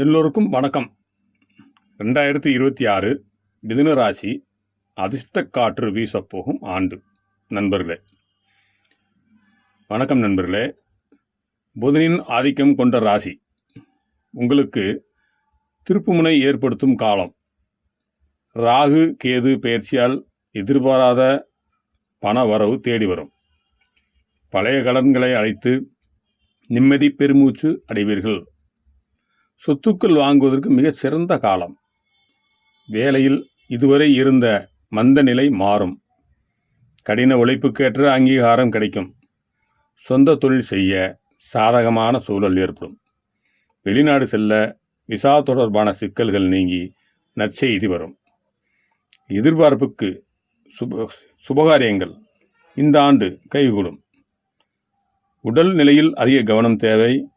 எல்லோருக்கும் வணக்கம். ரெண்டாயிரத்தி இருபத்தி ஆறு மிதுனராசி ராசி அதிர்ஷ்ட காற்று வீசப்போகும் ஆண்டு. நண்பர்களே வணக்கம் நண்பர்களே. புதனின் ஆதிக்கம் கொண்ட ராசி உங்களுக்கு திருப்புமுனை ஏற்படுத்தும் காலம். ராகு கேது பயிற்சியால் எதிர்பாராத பண வரவு தேடி வரும். பழைய கடன்களை அழைத்து நிம்மதி பெருமூச்சு அடைவீர்கள். சொத்துக்கள் வாங்குவதற்கு மிக சிறந்த காலம். வேலையில் இதுவரை இருந்த மந்த நிலை மாறும். கடின உழைப்புக்கேற்ற அங்கீகாரம் கிடைக்கும். சொந்த தொழில் செய்ய சாதகமான சூழல் ஏற்படும். வெளிநாடு செல்ல விசா தொடர்பான சிக்கல்கள் நீங்கி நற்செய்தி வரும். எதிர்பார்ப்புக்கு சுப சுபகாரியங்கள் இந்த ஆண்டு கைகூடும். உடல் நிலையில் அதிக கவனம் தேவை.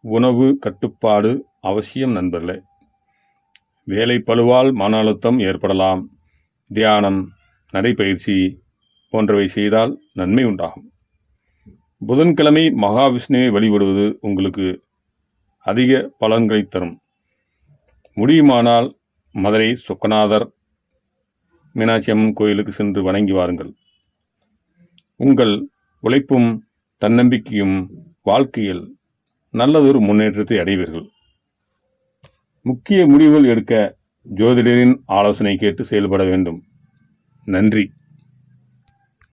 உணவு கட்டுப்பாடு அவசியம் நண்பர்களே. வேலை பளுவால் மன அழுத்தம் ஏற்படலாம். தியானம் நடைப்பயிற்சி போன்றவை செய்தால் நன்மை உண்டாகும். புதன்கிழமை மகாவிஷ்ணுவை வழிபடுவது உங்களுக்கு அதிக பலன்களை தரும். முடியுமானால் மதுரை சொக்கநாதர் மீனாட்சி அம்மன் கோயிலுக்கு சென்று வணங்கி வாருங்கள். உங்கள் உழைப்பும் தன்னம்பிக்கையும் வாழ்க்கையில் நல்லதொரு முன்னேற்றத்தை அடைவீர்கள். முக்கிய முடிவுகள் எடுக்க ஜோதிடரின் ஆலோசனை கேட்டு செயல்பட வேண்டும். நன்றி.